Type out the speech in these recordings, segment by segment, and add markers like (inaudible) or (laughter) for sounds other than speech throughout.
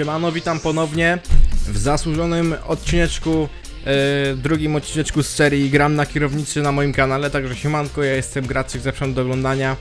Siemano, witam ponownie w zasłużonym odcineczku, e, drugim odcineczku z serii Gram na kierownicy na moim kanale, także siemanko, ja jestem Graczyk, zapraszam do oglądania.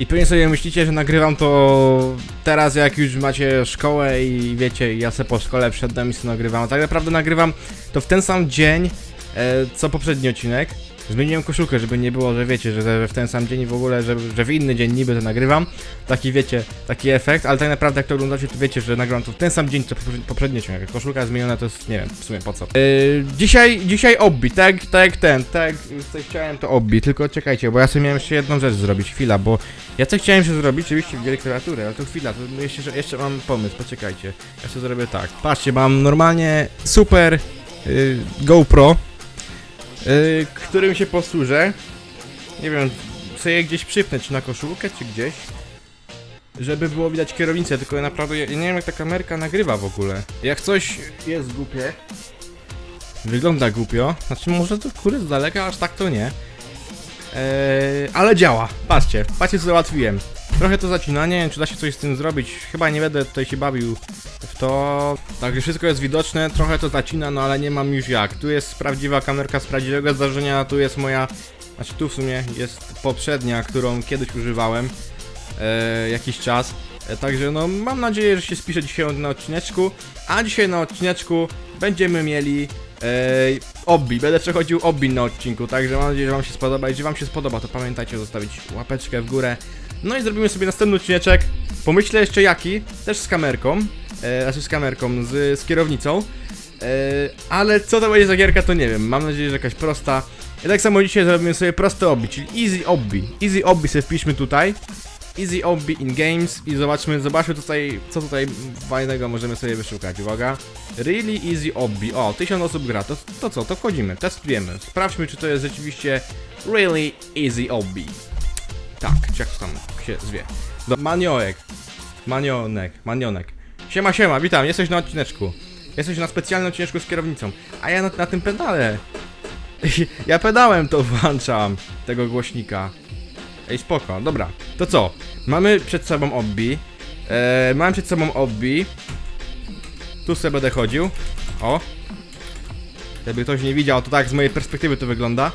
I pewnie sobie myślicie, że nagrywam to teraz, jak już macie szkołę i wiecie, ja se po szkole wszedłem i sobie nagrywam. A tak naprawdę nagrywam to w ten sam dzień, e, co poprzedni odcinek. Zmieniłem koszulkę, żeby nie było, że wiecie, że, w ten sam dzień w ogóle, że, że w inny dzień niby to nagrywam. Taki wiecie, taki efekt, ale tak naprawdę jak to oglądacie, to wiecie, że nagrywam to w ten sam dzień, co poprze- poprzedni odcinek. Jak koszulka zmieniona, to jest, nie wiem, w sumie po co. Yy, dzisiaj, dzisiaj obbi, tak, tak ten, tak sobie chciałem to obbi, tylko czekajcie, bo ja sobie miałem jeszcze jedną rzecz zrobić, chwila, bo ja co chciałem się zrobić, oczywiście w klawiatury, ale to chwila, to jeszcze, jeszcze mam pomysł, poczekajcie. Ja sobie zrobię tak. Patrzcie, mam normalnie super yy, GoPro, yy, którym się posłużę. Nie wiem, sobie je gdzieś przypnę, czy na koszulkę, czy gdzieś. Żeby było widać kierownicę, tylko ja naprawdę ja nie wiem jak ta kamerka nagrywa w ogóle. Jak coś jest głupie, wygląda głupio, znaczy może to kurde z daleka, aż tak to nie. Eee, ale działa, patrzcie, patrzcie co załatwiłem. Trochę to zacina, nie wiem czy da się coś z tym zrobić, chyba nie będę tutaj się bawił w to. Także wszystko jest widoczne, trochę to zacina, no ale nie mam już jak. Tu jest prawdziwa kamerka z prawdziwego zdarzenia, tu jest moja, znaczy tu w sumie jest poprzednia, którą kiedyś używałem e, jakiś czas. E, także no mam nadzieję, że się spisze dzisiaj na odcineczku, a dzisiaj na odcineczku będziemy mieli e, obbi, będę przechodził obbi na odcinku, także mam nadzieję, że wam się spodoba. Jeżeli wam się spodoba, to pamiętajcie zostawić łapeczkę w górę. No i zrobimy sobie następny odcineczek. Pomyślę jeszcze jaki, też z kamerką, e, znaczy z kamerką, z, z kierownicą. E, ale co to będzie za gierka, to nie wiem. Mam nadzieję, że jakaś prosta. I tak samo dzisiaj zrobimy sobie proste obbi, czyli easy obbi. Easy obbi sobie wpiszmy tutaj. Easy obbi in games i zobaczmy, zobaczmy tutaj, co tutaj fajnego możemy sobie wyszukać. Uwaga. Really easy obbi. O, 1000 osób gra. To, to co? To wchodzimy, testujemy. Sprawdźmy, czy to jest rzeczywiście really easy obbi. Tak, czy jak to tam się zwie. Do Manioek. Manionek, manionek. Siema, siema, witam, jesteś na odcineczku. Jesteś na specjalnym odcineczku z kierownicą. A ja na, na tym pedale. (laughs) Ja pedałem to włączam, tego głośnika. Ej, spoko, dobra. To co? Mamy przed sobą obbi. Eee, mam przed sobą obbi. Tu sobie będę chodził. O. Jakby ktoś nie widział, to tak z mojej perspektywy to wygląda.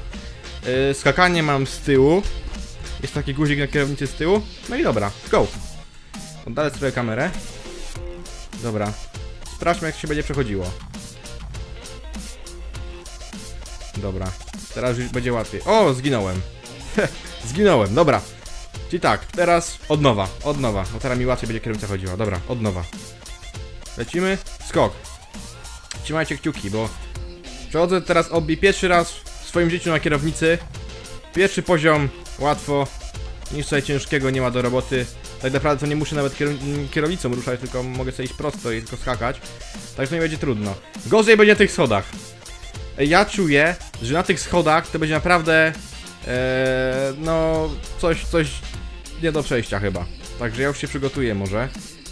Eee, skakanie mam z tyłu. Jest taki guzik na kierownicy z tyłu. No i dobra, go. Oddalę sobie kamerę. Dobra. Sprawdźmy jak się będzie przechodziło. Dobra. Teraz już będzie łatwiej. O, zginąłem. (laughs) zginąłem, dobra. Czyli tak, teraz od nowa, od nowa. Bo teraz mi łatwiej będzie kierownica chodziła. Dobra, od nowa. Lecimy. Skok. Trzymajcie kciuki, bo przechodzę teraz obie pierwszy raz w swoim życiu na kierownicy. Pierwszy poziom, łatwo. Nic tutaj ciężkiego nie ma do roboty. Tak naprawdę to nie muszę nawet kierow- kierownicą ruszać, tylko mogę sobie iść prosto i tylko skakać. Także nie będzie trudno. Gorzej będzie na tych schodach. Ja czuję, że na tych schodach to będzie naprawdę e, no coś, coś nie do przejścia chyba. Także ja już się przygotuję może.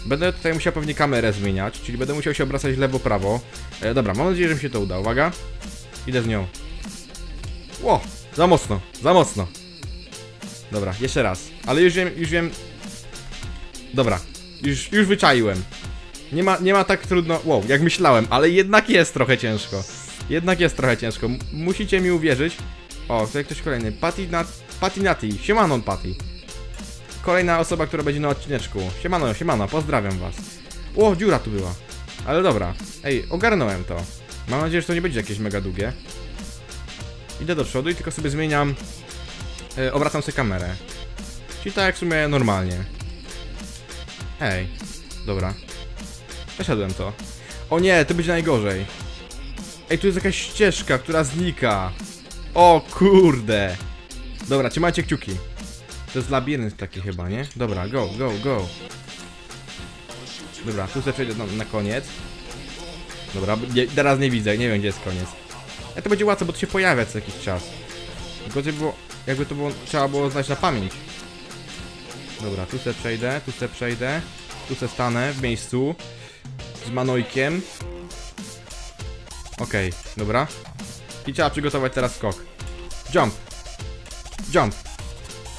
Będę tutaj musiał pewnie kamerę zmieniać, czyli będę musiał się obracać lewo-prawo. E, dobra, mam nadzieję, że mi się to uda. Uwaga. Idę z nią. Ło, za mocno, za mocno. Dobra, jeszcze raz. Ale już wiem, już wiem. Dobra, już, już wyczaiłem. Nie ma, nie ma tak trudno. Wow, jak myślałem, ale jednak jest trochę ciężko. Jednak jest trochę ciężko. Musicie mi uwierzyć. O, tutaj ktoś kolejny. Patty Nat... Patty Nati. Siemano, Patty. Kolejna osoba, która będzie na odcineczku. Siemano, siemano, pozdrawiam was. O, dziura tu była. Ale dobra. Ej, ogarnąłem to. Mam nadzieję, że to nie będzie jakieś mega długie. Idę do przodu i tylko sobie zmieniam... E, obracam sobie kamerę. Czyli tak jak w sumie normalnie. Ej, dobra. Przeszedłem to. O nie, to będzie najgorzej. Ej, tu jest jakaś ścieżka, która znika. O kurde. Dobra, trzymajcie kciuki. To jest labirynt taki chyba, nie? Dobra, go, go, go. Dobra, tu sobie przejdę na, na koniec. Dobra, nie, teraz nie widzę, nie wiem gdzie jest koniec. Ale to będzie łatwe, bo to się pojawia co jakiś czas. Gorzej było, jakby to było, trzeba było znać na pamięć. Dobra, tu sobie przejdę, tu sobie przejdę. Tu sobie stanę w miejscu. Z Manojkiem. Okej, dobra. I trzeba przygotować teraz skok. Jump. Jump.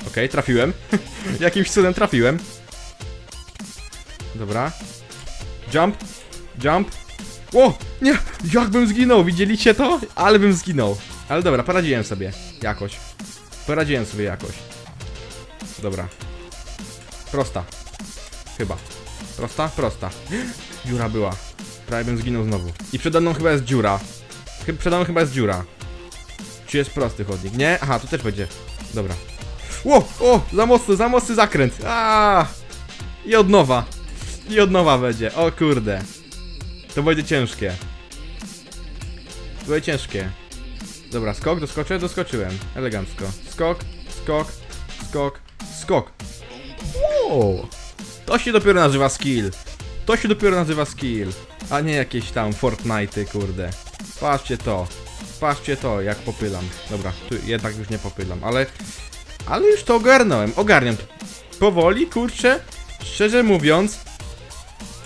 Okej, trafiłem. (laughs) Jakimś cudem trafiłem. Dobra. Jump, jump. O, nie, jakbym zginął, widzieliście to? Ale bym zginął. Ale dobra, poradziłem sobie, jakoś. Poradziłem sobie jakoś. Dobra. Prosta. Chyba. Prosta? Prosta. (gasps) Dziura była. Prawie bym zginął znowu. I przede mną chyba jest dziura. Przede mną chyba jest dziura. Czy jest prosty chodnik? Nie? Aha, tu też będzie. Dobra. Ło! O! Za mocny, za mocny zakręt. A! I od nowa. I od nowa będzie. O kurde. To będzie ciężkie. To będzie ciężkie. Dobra, skok, doskoczę, doskoczyłem. Elegancko. Skok, skok, skok, skok. Wow. To się dopiero nazywa skill. To się dopiero nazywa skill. A nie jakieś tam Fortnite'y, kurde. Patrzcie to. Patrzcie to, jak popylam. Dobra, tu jednak już nie popylam, ale... Ale już to ogarnąłem, ogarniam to. Powoli, kurczę, szczerze mówiąc...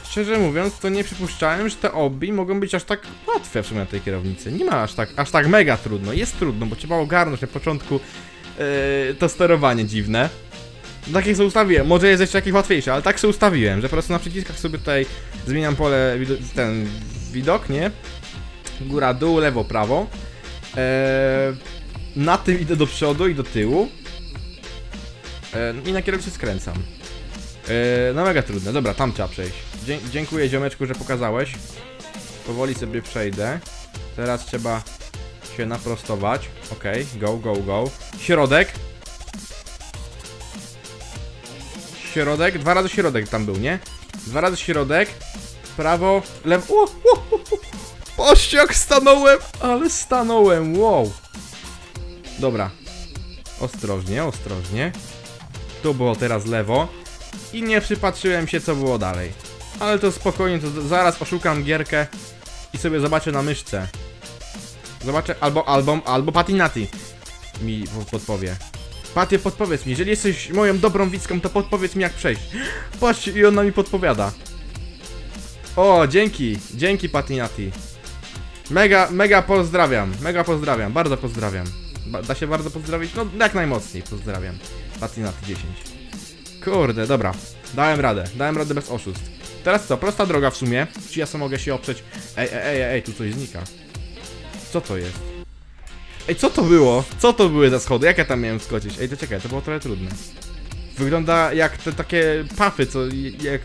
Szczerze mówiąc, to nie przypuszczałem, że te obbi mogą być aż tak łatwe w sumie na tej kierownicy. Nie ma aż tak, aż tak mega trudno. Jest trudno, bo trzeba ogarnąć na początku yy, to sterowanie dziwne. Tak jak sobie ustawiłem, może jest jeszcze jakieś łatwiejsze, ale tak sobie ustawiłem, że po prostu na przyciskach sobie tutaj zmieniam pole, ten widok, nie? Góra, dół, lewo, prawo. Eee, na tym idę do przodu i do tyłu. Eee, I na kierownicy skręcam. Eee, no mega trudne, dobra, tam trzeba przejść. Dzie dziękuję ziomeczku, że pokazałeś. Powoli sobie przejdę. Teraz trzeba się naprostować. Okej, go, go, go. Środek. Środek, dwa razy środek tam był, nie? Dwa razy środek, prawo, lewo. O, o, o, o. Patrzcie jak stanąłem, ale stanąłem, wow. Dobra. Ostrożnie, ostrożnie. Tu było teraz lewo. I nie przypatrzyłem się co było dalej. Ale to spokojnie, to zaraz oszukam gierkę i sobie zobaczę na myszce. Zobaczę albo album, albo Patinati mi po- podpowie. Patie, podpowiedz mi, jeżeli jesteś moją dobrą widzką, to podpowiedz mi jak przejść. (gasps) Patrzcie, i ona mi podpowiada. O, dzięki, dzięki Patinati. Mega, mega pozdrawiam, mega pozdrawiam, bardzo pozdrawiam. Ba da się bardzo pozdrowić? No, jak najmocniej pozdrawiam. Patinati 10. Kurde, dobra, dałem radę, dałem radę bez oszustw. Teraz co, prosta droga w sumie, czy ja sam mogę się oprzeć? Ej, ej, ej, ej, tu coś znika. Co to jest? Ej, co to było? Co to były za schody? Jak ja tam miałem skoczyć? Ej, to czekaj, to było trochę trudne. Wygląda jak te takie pafy, co jak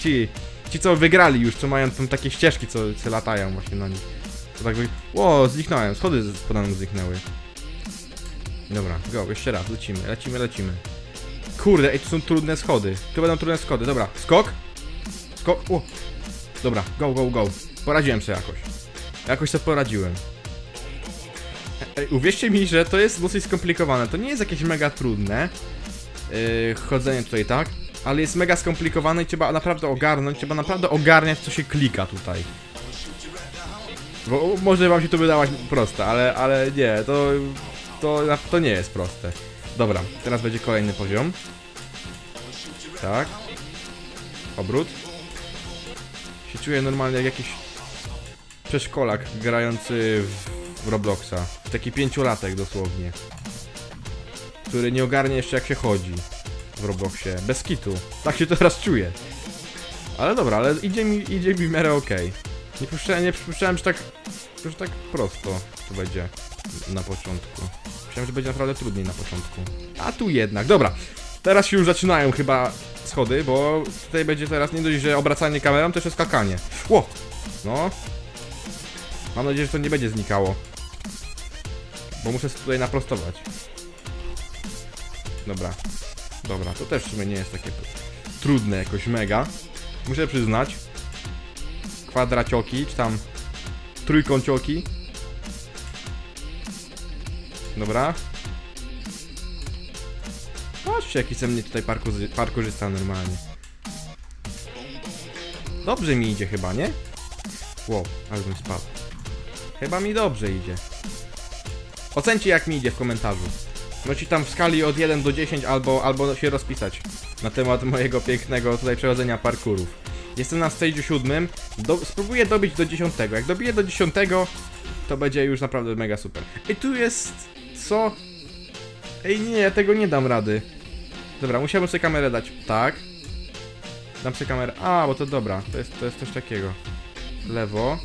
ci, ci co wygrali już, co mają tam takie ścieżki, co, co latają właśnie na nich. To tak wy... Ło, zniknąłem, schody mną zniknęły. Dobra, go, jeszcze raz, lecimy, lecimy, lecimy. Kurde, ej, tu są trudne schody. Tu będą trudne schody, dobra, skok. Skok, o. Dobra, go, go, go. Poradziłem sobie jakoś. Jakoś sobie poradziłem. Ej, uwierzcie mi, że to jest dosyć skomplikowane. To nie jest jakieś mega trudne. Yy, chodzenie tutaj, tak? Ale jest mega skomplikowane i trzeba naprawdę ogarnąć, trzeba naprawdę ogarniać, co się klika tutaj. Bo może wam się to wydawać proste, ale, ale nie, to, to, to nie jest proste. Dobra, teraz będzie kolejny poziom. Tak. Obrót. Się czuję normalnie jak jakiś przeszkolak grający w, Robloxa. Taki pięciolatek dosłownie. Który nie ogarnie jeszcze jak się chodzi w Robloxie. Bez kitu. Tak się teraz czuję. Ale dobra, ale idzie mi, idzie mi w miarę okej. Nie przypuszczałem, nie przypuszczałem, że tak, że tak prosto to będzie na początku. Myślałem, że będzie naprawdę trudniej na początku. A tu jednak, dobra. Teraz się już zaczynają chyba schody, bo tutaj będzie teraz nie dość, że obracanie kamerą, to jeszcze skakanie. Ło! No. Mam nadzieję, że to nie będzie znikało. Bo muszę tutaj naprostować. Dobra. Dobra, to też w sumie nie jest takie trudne jakoś mega. Muszę przyznać. Kwadracioki, czy tam trójkącioki. Dobra. Patrzcie, jaki ze mnie tutaj parkurzy, parkurzysta normalnie. Dobrze mi idzie chyba, nie? Wow, ale bym spadł. Chyba mi dobrze idzie. Ocencie jak mi idzie w komentarzu. Możecie tam w skali od 1 do 10 albo, albo się rozpisać na temat mojego pięknego tutaj przechodzenia parkurów. Jestem na stage 7. Do, spróbuję dobić do 10. Jak dobiję do 10, to będzie już naprawdę mega super. I tu jest... Co? Ej nie, ja tego nie dam rady. Dobra, musiałbym sobie kamerę dać. Tak. Dam sobie kamerę. A, bo to dobra. To jest, to jest coś takiego. Lewo.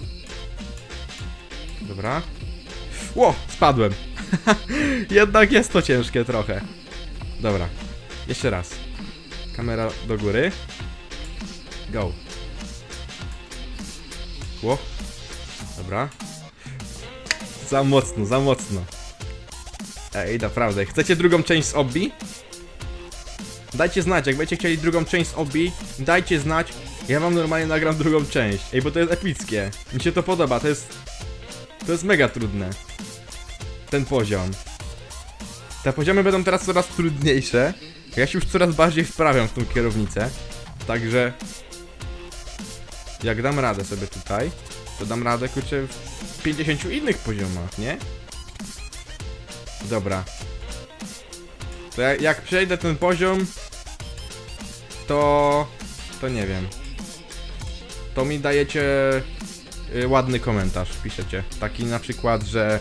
Dobra. Ło, spadłem. (laughs) Jednak jest to ciężkie trochę. Dobra. Jeszcze raz. Kamera do góry. Go. Ło. Dobra. Za mocno, za mocno. Ej, naprawdę. Chcecie drugą część z Obbi? Dajcie znać, jak będziecie chcieli drugą część z Obbi, dajcie znać. Ja wam normalnie nagram drugą część. Ej, bo to jest epickie. Mi się to podoba, to jest... To jest mega trudne. Ten poziom. Te poziomy będą teraz coraz trudniejsze. Ja się już coraz bardziej wprawiam w tą kierownicę. Także... Jak dam radę sobie tutaj, to dam radę, kurczę, w 50 innych poziomach, nie? Dobra. To jak, jak przejdę ten poziom, to... to nie wiem. To mi dajecie y, ładny komentarz, piszecie. Taki na przykład, że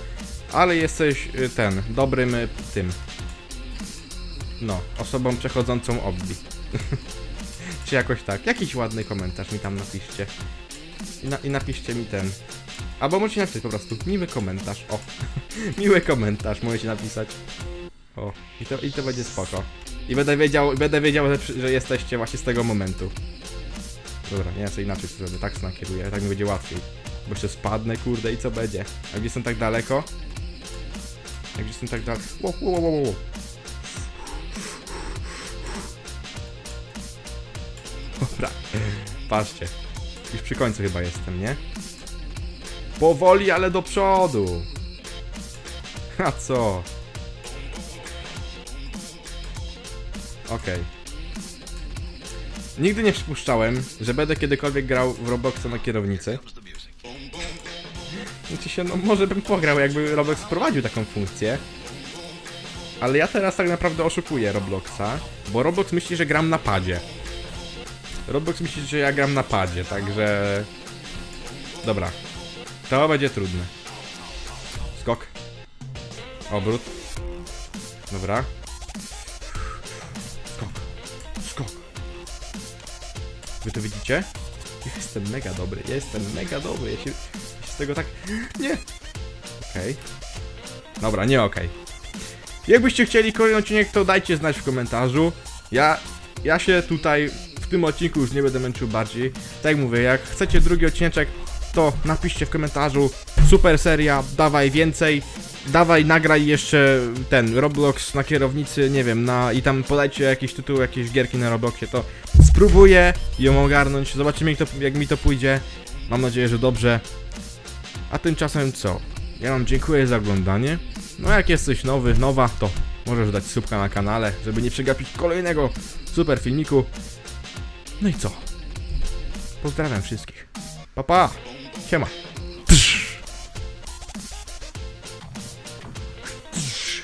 ale jesteś y, ten, dobrym y, tym. No, osobą przechodzącą obbi. (laughs) Czy jakoś tak. Jakiś ładny komentarz mi tam napiszcie. I, na, I napiszcie mi ten. Albo możecie napisać po prostu miły komentarz. O, (laughs) miły komentarz możecie napisać. O, i to, i to będzie spoko. I będę wiedział, będę wiedział, że, że jesteście właśnie z tego momentu. Dobra, nie, co inaczej zrobię, tak nakieruję, tak mi będzie łatwiej. Bo jeszcze spadnę, kurde, i co będzie? Jak jestem tak daleko? Jak jestem tak daleko? Wow, wow, wow, wow. Dobra, patrzcie. Już przy końcu chyba jestem, nie? Powoli, ale do przodu. A co? Okej. Nigdy nie przypuszczałem, że będę kiedykolwiek grał w Robloxa na kierownicy. Znaczy się, no może bym pograł, jakby Roblox wprowadził taką funkcję. Ale ja teraz tak naprawdę oszukuję Robloxa, bo Roblox myśli, że gram na padzie. Roblox myśli, że ja gram na padzie, także... Dobra. To będzie trudne. Skok. Obrót. Dobra. Skok. Skok. Wy to widzicie? Jestem mega dobry, jestem mega dobry, ja się, ja się z tego tak... Nie! Okej. Dobra, nie okej. Jakbyście chcieli kolejny odcinek, to dajcie znać w komentarzu. Ja, ja się tutaj tym odcinku już nie będę męczył bardziej. Tak jak mówię, jak chcecie drugi odcineczek, to napiszcie w komentarzu. Super seria, dawaj więcej. Dawaj, nagraj jeszcze ten Roblox na kierownicy, nie wiem, na i tam podajcie jakiś tytuł, jakieś gierki na Robloxie, to spróbuję ją ogarnąć. Zobaczymy jak, to, jak mi to pójdzie. Mam nadzieję, że dobrze. A tymczasem co? Ja wam dziękuję za oglądanie. No jak jesteś nowy, nowa, to możesz dać subka na kanale, żeby nie przegapić kolejnego super filmiku. No i co? Pozdrawiam wszystkich. Pa pa! Siema! Tsz. Tsz.